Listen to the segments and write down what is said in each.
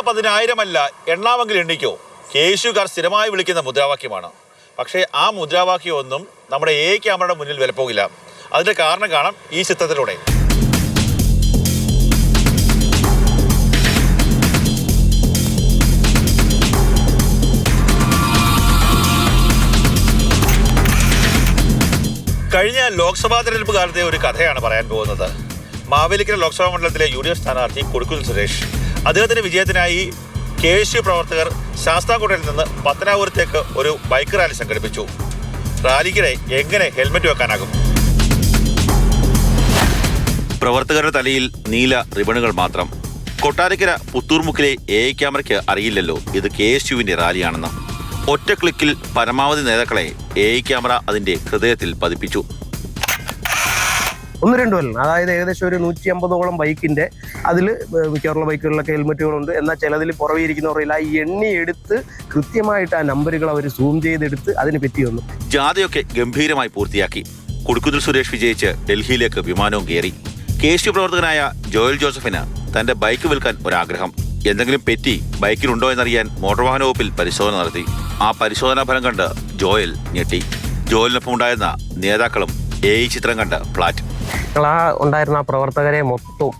പതിനായിരമല്ല എണ്ണാമെങ്കിൽ എണ്ണിക്കോ. കേശുകാർ സ്ഥിരമായി വിളിക്കുന്ന മുദ്രാവാക്യമാണ്. പക്ഷേ ആ മുദ്രാവാക്യമൊന്നും നമ്മുടെ എ ക്യാമറയുടെ മുന്നിൽ വിലപ്പോകില്ല. അതിന്റെ കാരണം കാണാം ഈ ചിത്രത്തിലൂടെ. കഴിഞ്ഞ ലോക്സഭാ തെരഞ്ഞെടുപ്പ് കാലത്തെ ഒരു കഥയാണ് പറയാൻ പോകുന്നത്. മാവേലിക്കര ലോക്സഭാ മണ്ഡലത്തിലെ യു ഡി എഫ് സ്ഥാനാർത്ഥി കൊടുക്കുൽ സുരേഷ് അദ്ദേഹത്തിന്റെ വിജയത്തിനായി കെ എസ് യു പ്രവർത്തകർ ശാസ്താംകോട്ടയിൽ നിന്ന് പത്തനാപുരത്തേക്ക് ഒരു ബൈക്ക് റാലി സംഘടിപ്പിച്ചു. റാലിക്കിടെ എങ്ങനെ ഹെൽമെറ്റ് വെക്കാനാകും? പ്രവർത്തകരുടെ തലയിൽ നീല റിബണുകൾ മാത്രം. കൊട്ടാരക്കര പുത്തൂർമുക്കിലെ എ ക്യാമറയ്ക്ക് അറിയില്ലല്ലോ ഇത് കെ എസ് യുവിന്റെ റാലിയാണെന്ന്. ഒറ്റ ക്ലിക്കിൽ പരമാവധി നേതാക്കളെ എ ക്യാമറ അതിന്റെ ഹൃദയത്തിൽ പതിപ്പിച്ചു. ഒന്ന് രണ്ടു കൊല്ലം. അതായത് ഏകദേശം ഒരു നൂറ്റി അമ്പതോളം ബൈക്കിന്റെ അതിൽ മിക്കവാറുള്ള ബൈക്കുകളിലൊക്കെ ഹെൽമെറ്റുകളുണ്ട്. എന്നാൽ ചിലതിൽ പുറകെ ഇരിക്കുന്നവരില്ല ആ എണ്ണി എടുത്ത് കൃത്യമായിട്ട് ആ നമ്പറുകൾ അവർ സൂം ചെയ്തെടുത്ത് അതിന് പറ്റി വന്നു. ജാഥയൊക്കെ ഗംഭീരമായി പൂർത്തിയാക്കി. കുടുക്കുതിൽ സുരേഷ് വിജയിച്ച് ഡൽഹിയിലേക്ക് വിമാനവും കയറി. കെ എസ് യു പ്രവർത്തകനായ ജോയൽ ജോസഫിന് തന്റെ ബൈക്ക് വിൽക്കാൻ ഒരാഗ്രഹം. എന്തെങ്കിലും പെറ്റി ബൈക്കിലുണ്ടോ എന്നറിയാൻ മോട്ടോർ വാഹന വകുപ്പിൽ പരിശോധന നടത്തി. ആ പരിശോധനാ ഫലം കണ്ട് ജോയൽ ഞെട്ടി. ജോയലിനൊപ്പം ഉണ്ടായിരുന്ന നേതാക്കളും എ ചിത്രം കണ്ട ഫ്ലാറ്റ്. ഞങ്ങൾ ആ ഉണ്ടായിരുന്ന ആ പ്രവർത്തകരെ മൊത്തം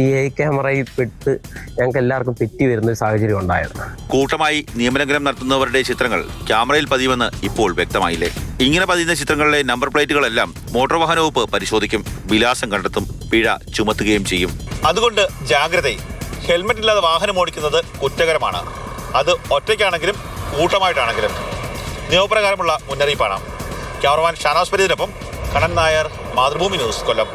ഈ എ ക്യാമറയിൽ പെട്ട് ഞങ്ങൾക്ക് എല്ലാവർക്കും തെറ്റി വരുന്ന ഒരു സാഹചര്യം ഉണ്ടായിരുന്നു. കൂട്ടമായി നിയമലംഘനം നടത്തുന്നവരുടെ ചിത്രങ്ങൾ ക്യാമറയിൽ പതിയുമെന്ന് ഇപ്പോൾ വ്യക്തമായില്ലേ? ഇങ്ങനെ പതിയുന്ന ചിത്രങ്ങളിലെ നമ്പർ പ്ലേറ്റുകളെല്ലാം മോട്ടോർ വാഹന വകുപ്പ് പരിശോധിക്കും. വിലാസം കണ്ടെത്തും. പിഴ ചുമത്തുകയും ചെയ്യും. അതുകൊണ്ട് ജാഗ്രത ഹെൽമെറ്റ് ഇല്ലാതെ വാഹനം ഓടിക്കുന്നത് കുറ്റകരമാണ്. അത് ഒറ്റയ്ക്കാണെങ്കിലും കൂട്ടമായിട്ടാണെങ്കിലും നിയമപ്രകാരമുള്ള മുന്നറിയിപ്പാണ്. ക്യാമറമാൻ ഷാനാസ് പരീതിനൊപ്പം കണ്ണൻ നായർ മാതൃഭൂമി ന്യൂസ് കൊല്ലം.